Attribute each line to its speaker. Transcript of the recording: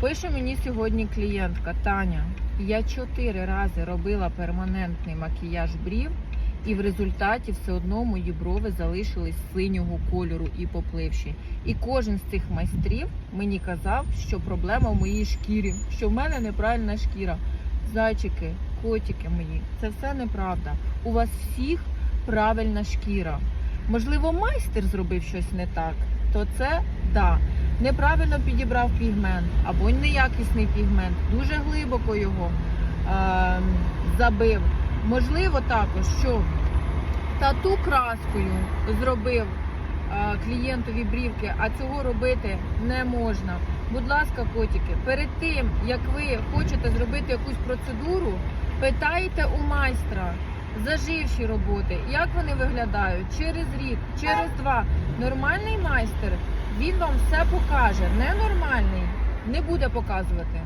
Speaker 1: Пише мені сьогодні клієнтка Таня. Я чотири рази робила перманентний макіяж брів, і в результаті все одно мої брови залишились синього кольору і попливші. І кожен з цих майстрів мені казав, що проблема в моїй шкірі, що в мене неправильна шкіра. Зайчики, котики мої, це все неправда. У вас всіх правильна шкіра. Можливо, майстер зробив щось не так, то це да. Неправильно підібрав пігмент або неякісний пігмент, дуже глибоко його е, забив. Можливо, також, що тату краскою зробив е, клієнтові брівки, а цього робити не можна. Будь ласка, котики, перед тим як ви хочете зробити якусь процедуру, питайте у майстра заживші роботи, як вони виглядають через рік, через два. Нормальний майстер він вам все покаже. Ненормальний не буде показувати.